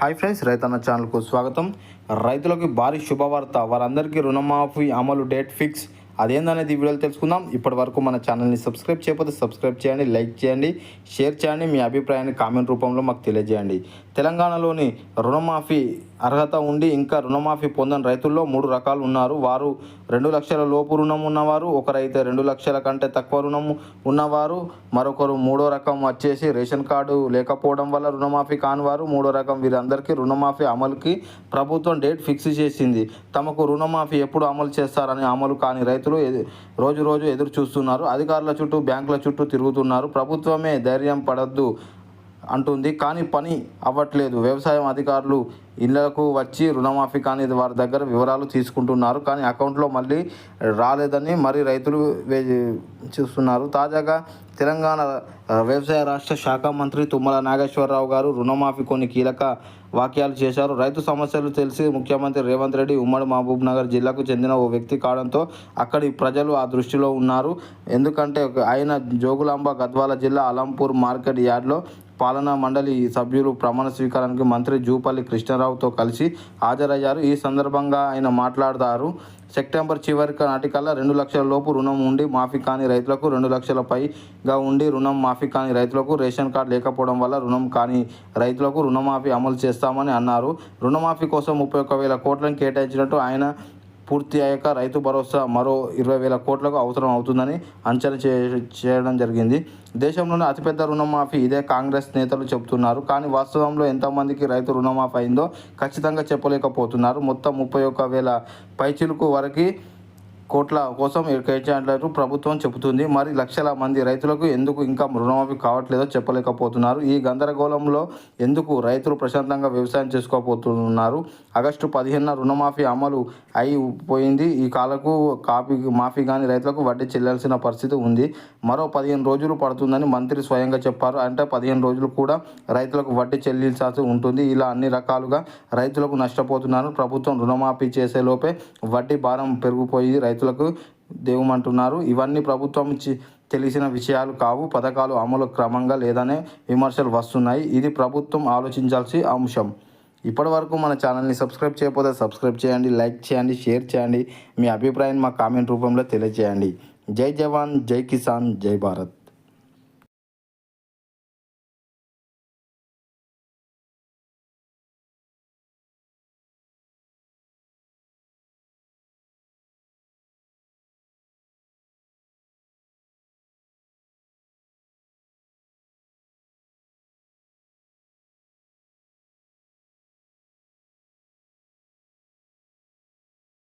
Hi friends రైతన్న ఛానల్కు స్వాగతం. రైతులకు భారీ శుభవార్త. వారందరికీ రుణమాఫీ అమలు డేట్ ఫిక్స్. అదేందనేది ఈ వీడియోలో తెలుసుకుందాం. ఇప్పటి వరకు మన ఛానల్ని సబ్స్క్రైబ్ చేయకపోతే సబ్స్క్రైబ్ చేయండి లైక్ చేయండి షేర్ చేయండి మీ అభిప్రాయాన్ని కామెంట్ రూపంలో మాకు తెలియజేయండి. తెలంగాణలోని రుణమాఫీ అర్హత ఉండి ఇంకా రుణమాఫీ పొందని రైతుల్లో మూడు రకాలు ఉన్నారు. వారు రెండు లక్షల లోపు రుణం ఉన్నవారు ఒకరైతే రెండు లక్షల కంటే తక్కువ రుణం ఉన్నవారు మరొకరు మూడో రకం వచ్చేసి రేషన్ కార్డు లేకపోవడం వల్ల రుణమాఫీ కానివారు మూడో రకం వీరందరికీ రుణమాఫీ అమలుకి ప్రభుత్వం డేట్ ఫిక్స్ చేసింది. తమకు రుణమాఫీ ఎప్పుడు అమలు చేస్తారని అమలు కాని రైతులు రోజు రోజు ఎదురు చూస్తున్నారు. అధికారుల చుట్టూ బ్యాంకుల చుట్టూ తిరుగుతున్నారు. ప్రభుత్వమే ధైర్యం పడద్దు. అంటుంది. కానీ పని అవ్వట్లేదు. వ్యవసాయం అధికారులు ఇళ్ళకు వచ్చి రుణమాఫీ కానీ వారి దగ్గర వివరాలు తీసుకుంటున్నారు. కానీ అకౌంట్లో మళ్ళీ రాలేదని మరి రైతులు వే- చూస్తున్నారు. తాజాగా తెలంగాణ వ్యవసాయ రాష్ట్ర శాఖ మంత్రి తుమ్మల నాగేశ్వరరావు గారు రుణమాఫీ కొన్ని కీలక వాక్యాలు చేశారు. రైతు సమస్యలు తెలిసి ముఖ్యమంత్రి రేవంత్ రెడ్డి ఉమ్మడి మహబూబ్ నగర్ జిల్లాకు చెందిన ఓ వ్యక్తి కావడంతో అక్కడి ప్రజలు ఆ దృష్టిలో ఉన్నారు. ఎందుకంటే ఆయన జోగులాంబ గద్వాల జిల్లా అలంపూర్ మార్కెట్ యార్డ్లో పాలనా మండలి సభ్యులు ప్రమాణ స్వీకారానికి మంత్రి జూపల్లి కృష్ణారావుతో కలిసి హాజరయ్యారు. ఈ సందర్భంగా ఆయన మాట్లాడతారు. సెప్టెంబర్ చివరికి నాటికల్లా రెండు లక్షల లోపు రుణం ఉండి మాఫీ కాని రైతులకు రెండు లక్షల పైగా ఉండి రుణం మాఫీ కాని రైతులకు రేషన్ కార్డు లేకపోవడం వల్ల రుణం కాని రైతులకు రుణమాఫీ అమలు చేస్తామని అన్నారు. రుణమాఫీ కోసం ముప్పై ఒక్క వేల కోట్లను కేటాయించినట్టు ఆయన పూర్తి అయ్యాక రైతు భరోసా మరో ఇరవై వేల కోట్లకు అవసరం అవుతుందని అంచనా చే చేయడం జరిగింది. దేశంలోనే అతిపెద్ద రుణమాఫీ ఇదే కాంగ్రెస్ నేతలు చెబుతున్నారు. కానీ వాస్తవంలో ఎంతమందికి రైతు రుణమాఫీ అయిందో ఖచ్చితంగా చెప్పలేకపోతున్నారు. మొత్తం ముప్పై ఒక్క వేల పైచిలకు వరకు కోట్ల కోసం కేటాయించినట్లు ప్రభుత్వం చెబుతుంది. మరి లక్షల మంది రైతులకు ఎందుకు ఇంకా రుణమాఫీ కావట్లేదో చెప్పలేకపోతున్నారు. ఈ గందరగోళంలో ఎందుకు రైతులు ప్రశాంతంగా వ్యవసాయం చేసుకోకపోతున్నారు ఆగస్టు పదిహేనున రుణమాఫీ అమలు అయిపోయింది. ఈ కాలకు కాపీ మాఫీ కాని రైతులకు వడ్డీ చెల్లాల్సిన పరిస్థితి ఉంది. మరో పదిహేను రోజులు పడుతుందని మంత్రి స్వయంగా చెప్పారు. అంటే పదిహేను రోజులు కూడా రైతులకు వడ్డీ చెల్లించాల్సి ఉంటుంది. ఇలా అన్ని రకాలుగా రైతులకు నష్టపోతున్నారు. ప్రభుత్వం రుణమాఫీ చేసే లోపే వడ్డీ భారం పెరిగిపోయి రైతులకు దేవమంటున్నారు. ఇవన్నీ ప్రభుత్వం తెలిసిన విషయాలు కావు. పథకాలు అమలు క్రమంగా లేదనే విమర్శలు వస్తున్నాయి. ఇది ప్రభుత్వం ఆలోచించాల్సి అంశం. ఇప్పటి వరకు మన ఛానల్ని సబ్స్క్రైబ్ చేయకపోతే సబ్స్క్రైబ్ చేయండి లైక్ చేయండి షేర్ చేయండి. మీ అభిప్రాయాన్ని మా కామెంట్ రూపంలో తెలియజేయండి. జై జవాన్ జై కిసాన్ జై భారత్.